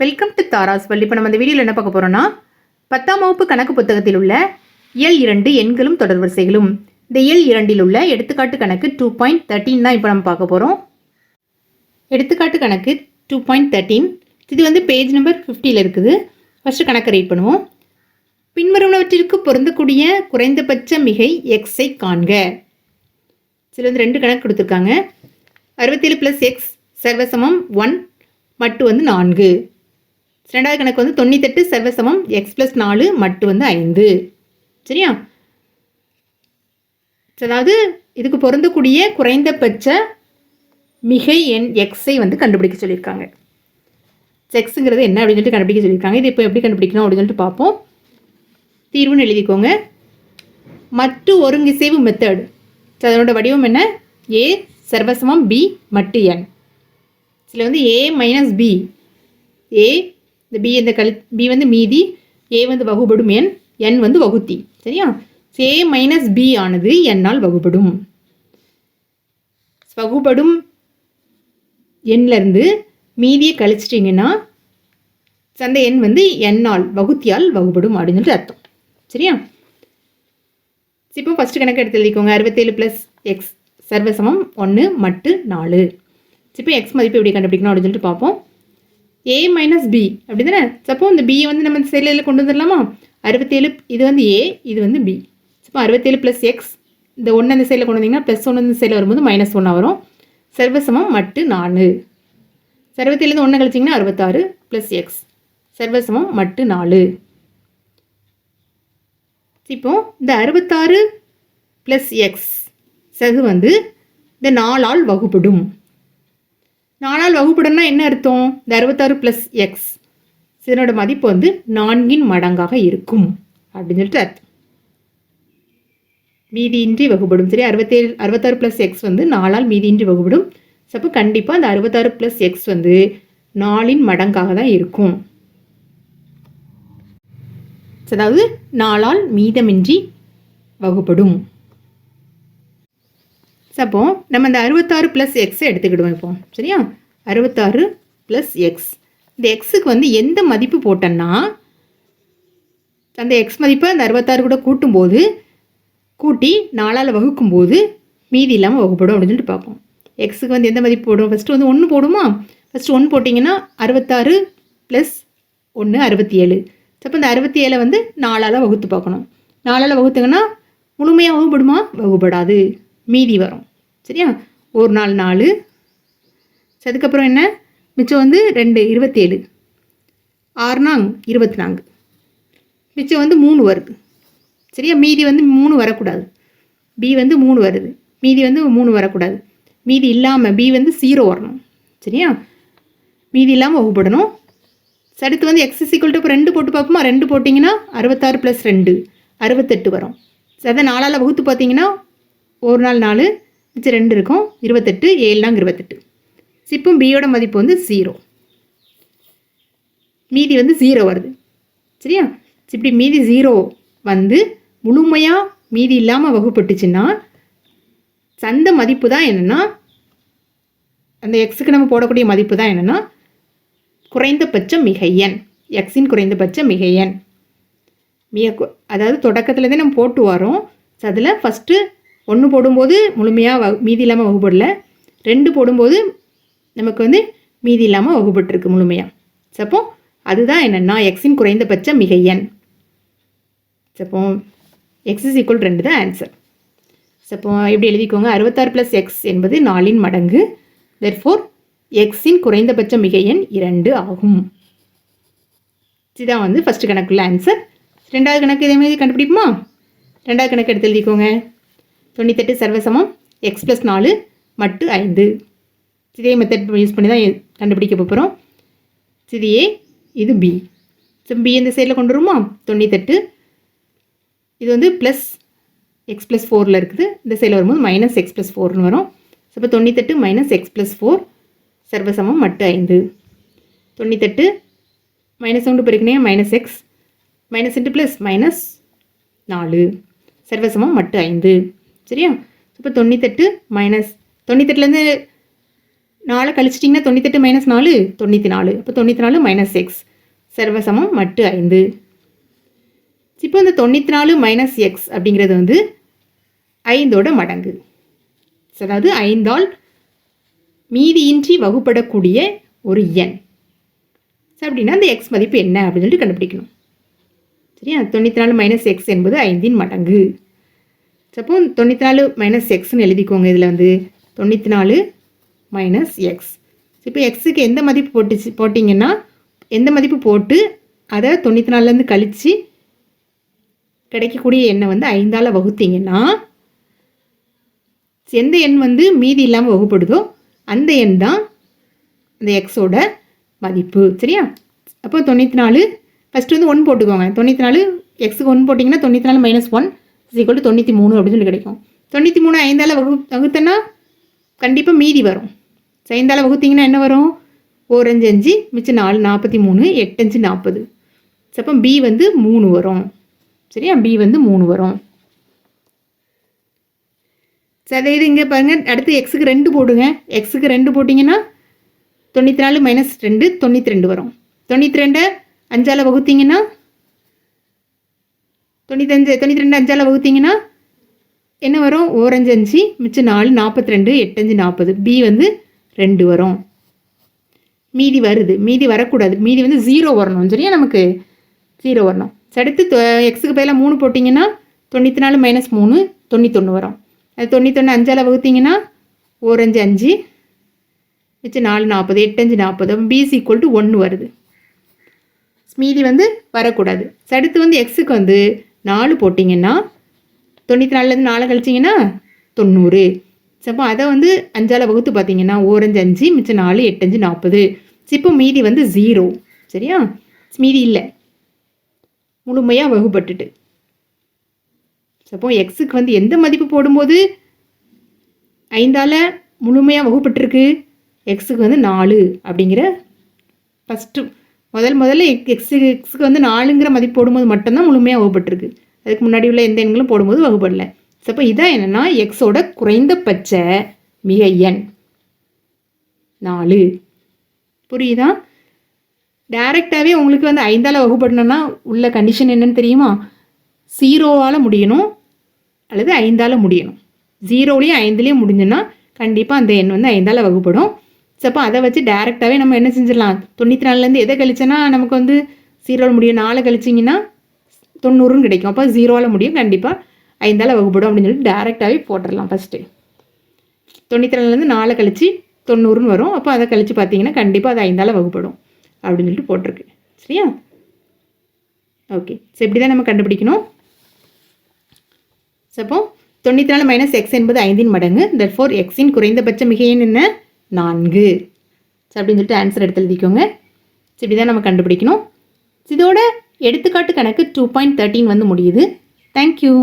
Welcome to Tara's Valli இப்போ நம்ம இந்த வீடியோவில் என்ன பார்க்க போகிறோம்னா பத்தாம் வகுப்பு கணக்கு புத்தகத்தில் உள்ள இயல் இரண்டு எண்களும் தொடர்வரிசைகளும் இந்த இயல் இரண்டில் உள்ள எடுத்துக்காட்டு கணக்கு டூ பாயிண்ட் தேர்ட்டின் தான் இப்போ நம்ம பார்க்க போகிறோம் எடுத்துக்காட்டு கணக்கு டூ பாயிண்ட் தேர்ட்டீன் இது வந்து பேஜ் நம்பர் ஃபிஃப்டியில் இருக்குது. ஃபஸ்ட்டு கணக்கை ரீட் பண்ணுவோம். பின்வருவனவற்றிற்கு பொருந்தக்கூடிய குறைந்தபட்ச மிகை எக்ஸை காண்க. சில வந்து ரெண்டு கணக்கு கொடுத்துருக்காங்க. அறுபத்தேழு ப்ளஸ் எக்ஸ் சர்வசமம் ஒன் மட்டு வந்து நான்கு. ரெண்டாவது கணக்கு வந்து தொண்ணூத்தெட்டு சர்வசமம் எக்ஸ் ப்ளஸ் நாலு மட்டு வந்து ஐந்து. சரியா? அதாவது இதுக்கு பொருந்தக்கூடிய குறைந்தபட்ச மிகை எண் எக்ஸை வந்து கண்டுபிடிக்க சொல்லியிருக்காங்க. எக்ஸுங்கிறது என்ன அப்படின்னு சொல்லிட்டு கண்டுபிடிக்க சொல்லியிருக்காங்க. இது இப்போ எப்படி கண்டுபிடிக்கணும் அப்படின்னு சொல்லிட்டு பார்ப்போம். தீர்வுன்னு எழுதிக்கோங்க. மட்டு ஒருங்கிசைவு மெத்தட் அதனோட வடிவம் என்ன? ஏ சர்வசமம் பி மட்டு என் இதில் வந்து ஏ மைனஸ் பி ஏ இந்த பி இந்த கழி பி வந்து மீதி ஏ வந்து வகுபடும் எண் என் வந்து வகுத்தி. சரியா? ஏ மைனஸ் பி ஆனது என்னால் வகுபடும். வகுபடும் எண்ணிலேருந்து மீதியை கழிச்சிட்டிங்கன்னா அந்த எண் வந்து என்னால் வகுத்தியால் வகுபடும் அப்படின்னு சொல்லிட்டு அர்த்தம். சரியா? இப்போ ஃபஸ்ட்டு கணக்கு எடுத்து எழுதிக்கோங்க. அறுபத்தேழு ப்ளஸ் எக்ஸ் சர்வசமம் ஒன்று மட்டு நாலு. இப்போ எக்ஸ் மதிப்பு எப்படி கண்டுபிடிக்கணும் அப்படின்னு சொல்லிட்டு பார்ப்போம். ஏ மைனஸ் பி அப்படி தானே சப்போ இந்த பியை வந்து நம்ம இந்த சைடில் கொண்டு வந்துடலாமா? அறுபத்தேழு இது வந்து ஏ இது வந்து பி சப்போ அறுபத்தேழு ப்ளஸ் எக்ஸ் இந்த ஒன்று அந்த சைடில் கொண்டு வந்தீங்கன்னா ப்ளஸ் ஒன்று இந்த சைடில் வரும்போது மைனஸ் ஒன்றா வரும். சர்வசமம் மட்டு நாலு. சர்வத்திலேருந்து ஒன்று கழிச்சிங்கன்னா அறுபத்தாறு ப்ளஸ் எக்ஸ் சர்வசமம் மட்டு நாலு. இப்போ இந்த அறுபத்தாறு ப்ளஸ் எக்ஸ் சகு வந்து இந்த நாலால் வகுப்படும் நாலால் வகுப்படம்னா என்ன அர்த்தம்? இந்த அறுபத்தாறு ப்ளஸ் எக்ஸ் இதனோட மதிப்பு வந்து நான்கின் மடங்காக இருக்கும். அப்படின்னு சொல்லிட்டு அர்த்தம். மீதியின்றி வகுப்படும் சரி அறுபத்தேழு அறுபத்தாறு ப்ளஸ் எக்ஸ் வந்து நாலால் மீதியின்றி வகுப்படும் அப்போ கண்டிப்பாக அந்த அறுபத்தாறு ப்ளஸ் எக்ஸ் வந்து நாலின் மடங்காக தான் இருக்கும். அதாவது நாலால் மீதமின்றி வகுப்படும் அப்போ நம்ம இந்த அறுபத்தாறு ப்ளஸ் எக்ஸை எடுத்துக்கிடுவோம் இப்போ. சரியா? அறுபத்தாறு ப்ளஸ் எக்ஸ் இந்த எக்ஸுக்கு வந்து எந்த மதிப்பு போட்டோன்னா அந்த எக்ஸ் மதிப்பை அந்த அறுபத்தாறு கூட கூட்டும்போது கூட்டி நாலால் வகுக்கும்போது மீதி இல்லாமல் வகுப்படும் அப்படின்னு சொல்லிட்டு பார்ப்போம். எக்ஸுக்கு வந்து எந்த மதிப்பு போடும் ஃபஸ்ட்டு வந்து ஒன்று போடுமா? ஃபஸ்ட்டு ஒன்று போட்டிங்கன்னா அறுபத்தாறு ப்ளஸ் ஒன்று அறுபத்தி ஏழு அப்போ இந்த அறுபத்தி ஏழை வந்து நாலால் வகுத்து பார்க்கணும். நாலால் வகுத்துங்கன்னா முழுமையாக வகுப்படுமா? வகுப்படாது. மீதி வரும். சரியா? ஒரு நாள் நாலு. அதுக்கப்புறம் என்ன? மிச்சம் வந்து ரெண்டு இருபத்தேழு. ஆறு நாங் இருபத்தி நான்கு. மிச்சம் வந்து மூணு வருது. சரியா? மீதி வந்து மூணு வரக்கூடாது. பி வந்து மூணு வருது. மீதி வந்து மூணு வரக்கூடாது. மீதி இல்லாமல் பி வந்து ஜீரோ வரணும். சரியா? மீதி இல்லாமல் வகுப்படணும். அடுத்து வந்து எக்ஸ் சிக்வல் இப்போ ரெண்டு போட்டு பார்ப்போமா? ரெண்டு போட்டிங்கன்னா அறுபத்தாறு ப்ளஸ் ரெண்டு. அறுபத்தெட்டு வரும். அதை நாலால் வகுத்து பார்த்தீங்கன்னா ஒரு நாள் நாலு மிச்சம் ரெண்டு இருக்கும். இருபத்தெட்டு ஏழுனாங்க இருபத்தெட்டு. சிப்பும் பியோட மதிப்பு வந்து ஜீரோ மீதி வந்து ஜீரோ வருது. சரியா? இப்படி மீதி ஜீரோ வந்து முழுமையாக மீதி இல்லாமல் வகுப்பட்டுச்சுன்னா சந்த மதிப்பு தான் என்னென்னா அந்த எக்ஸுக்கு நம்ம போடக்கூடிய மதிப்பு தான் என்னென்னா குறைந்தபட்ச மிகையன் எக்ஸின் குறைந்தபட்ச மிகையன் மிக அதாவது தொடக்கத்துலேருந்தே நம்ம போட்டு வரோம். ஸோ அதில் ஃபஸ்ட்டு ஒன்று போடும்போது முழுமையாக வகு மீதி இல்லாமல் வகுப்படல. ரெண்டு போடும்போது நமக்கு வந்து மீதி இல்லாமல் வகுப்பட்டிருக்கு முழுமையாக சப்போ அதுதான் என்னென்னா எக்ஸின் குறைந்தபட்ச மிக எண். சப்போ எக்ஸ் இஸ் ஈக்குவல் ரெண்டு தான் ஆன்சர் சப்போ எப்படி எழுதிக்கோங்க? அறுபத்தாறு ப்ளஸ் எக்ஸ் என்பது நாலின் மடங்கு. தெர்ஃபோர் எக்ஸின் குறைந்தபட்ச மிக எண் இரண்டு ஆகும். இதுதான் வந்து ஃபஸ்ட்டு கணக்குள்ள ஆன்சர் ரெண்டாவது கணக்கு இதே மாதிரி கண்டுபிடிக்குமா ரெண்டாவது கணக்கு எடுத்து எழுதிக்கோங்க. தொண்ணூத்தெட்டு சர்வசமம் எக்ஸ் ப்ளஸ் நாலு மட்டு ஐந்து. இதே மெத்தட் யூஸ் பண்ணி தான் கண்டுபிடிக்க போகிறோம் இது ஏ இது பி ஸோ பி இந்த சைடில் கொண்டு வருமா தொண்ணூத்தெட்டு. இது வந்து ப்ளஸ் எக்ஸ் ப்ளஸ் ஃபோரில் இருக்குது. இந்த சைடில் வரும்போது மைனஸ் எக்ஸ் ப்ளஸ் ஃபோர்னு வரும். ஸோ இப்போ தொண்ணூத்தெட்டு மைனஸ் எக்ஸ் ப்ளஸ் ஃபோர் சர்வசமம் மட்டு ஐந்து. தொண்ணூத்தெட்டு மைனஸ் ஒன்று பெருக்கினே minus x minus into plus minus நாலு. சர்வசமம் மட்டு ஐந்து. சரியா? இப்போ தொண்ணூத்தெட்டு மைனஸ் தொண்ணூத்தெட்டுலேருந்து நாலு கழிச்சிட்டிங்கன்னா தொண்ணூத்தெட்டு மைனஸ் நாலு தொண்ணூற்றி நாலு அப்போ தொண்ணூற்றி நாலு மைனஸ் எக்ஸ் சர்வசமம் மட்டு ஐந்து. இப்போ இந்த தொண்ணூற்றி நாலு மைனஸ் எக்ஸ் அப்படிங்கிறது வந்து ஐந்தோட மடங்கு. அதாவது ஐந்தால் மீதியின்றி வகுப்படக்கூடிய ஒரு எண். So, அப்படின்னா அந்த எக்ஸ் மதிப்பு என்ன அப்படின்னு சொல்லிட்டு கண்டுபிடிக்கணும். சரியா? தொண்ணூற்றி நாலு மைனஸ் எக்ஸ் என்பது ஐந்தின் மடங்கு. அப்போ தொண்ணூற்றி நாலு மைனஸ் எக்ஸ்னு எழுதிக்கோங்க இதில் வந்து. தொண்ணூற்றி நாலு மைனஸ் எக்ஸ் இப்போ எக்ஸுக்கு எந்த மதிப்பு போட்டுச்சு போட்டிங்கன்னா எந்த மதிப்பு போட்டு அதை தொண்ணூற்றி நாலுலேருந்து கழித்து கிடைக்கக்கூடிய எண்ணை வந்து ஐந்தால் வகுத்தீங்கன்னா எந்த எண் வந்து மீதி இல்லாமல் வகுப்படுதோ அந்த எண் தான் அந்த எக்ஸோட மதிப்பு. சரியா? அப்போ தொண்ணூற்றி நாலு ஃபஸ்ட்டு வந்து ஒன் போட்டுக்கோங்க. தொண்ணூற்றி நாலு எக்ஸுக்கு ஒன் போட்டிங்கன்னா தொண்ணூற்றி நாலு மைனஸ் ஒன் ஈக்குவல் தொண்ணூற்றி மூணு அப்படின்னு சொல்லி கிடைக்கும். தொண்ணூற்றி மூணு ஐந்தால் வகு வகுத்தன்னா கண்டிப்பாக மீதி வரும். So, ஐந்தால் வகுத்தீங்கன்னா என்ன வரும்? ஓரஞ்சு அஞ்சு மிச்சம் நாலு நாற்பத்தி மூணு எட்டஞ்சு நாற்பது. அப்போ பி வந்து மூணு வரும். சரியா? பி வந்து மூணு வரும். சரி அதே இது இங்கே பாருங்கள் அடுத்து எக்ஸுக்கு ரெண்டு போடுங்க. எக்ஸுக்கு ரெண்டு போட்டிங்கன்னா தொண்ணூற்றி நாலு மைனஸ் ரெண்டு தொண்ணூற்றி ரெண்டு வரும். தொண்ணூற்றி ரெண்டை அஞ்சால் வகுத்தீங்கன்னா தொண்ணூத்தஞ்சு தொண்ணூற்றி ரெண்டு அஞ்சால் வகுத்தீங்கன்னா என்ன வரும்? ஓரஞ்சு அஞ்சு மிச்சம் நாலு நாற்பத்தி ரெண்டு எட்டஞ்சு நாற்பது பி வந்து ரெண்டு வரும். மீதி வருது. மீதி வரக்கூடாது. மீதி வந்து ஜீரோ வரணும். சரியா? நமக்கு ஜீரோ வரணும். அடுத்து தொ- எக்ஸுக்கு பதிலாக மூணு போட்டிங்கன்னா தொண்ணூற்றி நாலு மைனஸ் மூணு தொண்ணூத்தொன்று வரும். அது தொண்ணூத்தொன்று அஞ்சால் வகுத்தீங்கன்னா ஓரஞ்சு அஞ்சு மிச்சம் நாலு நாற்பது எட்டஞ்சு நாற்பது பிசி ஈக்குவல் டு ஒன்று வருது. மீதி வந்து வரக்கூடாது. அடுத்து வந்து எக்ஸுக்கு வந்து நாலு போட்டிங்கன்னா தொண்ணூற்றி நாலுலேருந்து நாலு கழிச்சிங்கன்னா தொண்ணூறு. அப்போ அதை வந்து அஞ்சால் வகுத்து பார்த்தீங்கன்னா ஓரஞ்சு அஞ்சு மிச்சம் நாலு எட்டஞ்சு நாற்பது. இப்போ மீதி வந்து ஜீரோ சரியா? மீதி இல்லை. முழுமையாக வகுப்பட்டுட்டு சப்போ எக்ஸுக்கு வந்து எந்த மதிப்பு போடும்போது ஐந்தால் முழுமையாக வகுப்பட்டிருக்கு எக்ஸுக்கு வந்து நாலு அப்படிங்கிற ஃபஸ்ட்டு முதல் முதல்ல எக்ஸ் எக்ஸுக்கு வந்து நாலுங்கிற மதிப்பு போடும்போது மட்டும்தான் முழுமையாக வகுப்பட்டிருக்கு. அதுக்கு முன்னாடி உள்ள எந்த எண்களும் போடும்போது வகுப்படல. அப்போ இதான் என்னென்னா எக்ஸோட குறைந்தபட்ச மிக எண். நாலு. புரியுதா? டைரெக்டாகவே உங்களுக்கு வந்து ஐந்தால் வகுப்படணும்னா உள்ள கண்டிஷன் என்னன்னு தெரியுமா? ஜீரோவால் முடியணும் அல்லது ஐந்தால் முடியணும். ஜீரோலையும் ஐந்துலேயும் முடிஞ்சுன்னா கண்டிப்பாக அந்த எண் வந்து ஐந்தால் வகுப்படும். ஸோ அப்போ அதை வச்சு டேரெக்டாகவே நம்ம என்ன செஞ்சிடலாம்? தொண்ணூற்றி நாலுலேருந்து எதை கழிச்சோன்னா நமக்கு வந்து ஜீரோவில் முடியும். நாலு கழிச்சிங்கன்னா தொண்ணூறுன்னு கிடைக்கும். அப்போ ஜீரோவில் முடியும். கண்டிப்பாக ஐந்தால் வகுப்படும் அப்படின்னு சொல்லிட்டு டேரெக்டாகவே போட்டுடலாம் ஃபஸ்ட்டு தொண்ணூற்றி நாலுலேருந்து நாலு கழிச்சு தொண்ணூறுன்னு வரும். அப்போ அதை கழிச்சு பார்த்தீங்கன்னா கண்டிப்பாக அது ஐந்தால் வகுப்படும் அப்படின்னு சொல்லிட்டு போட்டிருக்கு. சரியா? ஓகே ஸோ இப்படி தான் நம்ம கண்டுபிடிக்கணும். ஸோ அப்போ தொண்ணூற்றி நாலு மைனஸ் எக்ஸ் என்பது ஐந்தின் மடங்கு. தட் ஃபோர் எக்ஸின் குறைந்தபட்ச மிக என்ன? நான்கு. ஸோ அப்படின்னு சொல்லிட்டு ஆன்சர் எடுத்து எழுதிக்கோங்க. ஸோ இப்படி தான் நம்ம கண்டுபிடிக்கணும். இதோட எடுத்துக்காட்டு கணக்கு டூ பாயிண்ட் தேர்ட்டின் வந்து முடியுது. தேங்க்யூ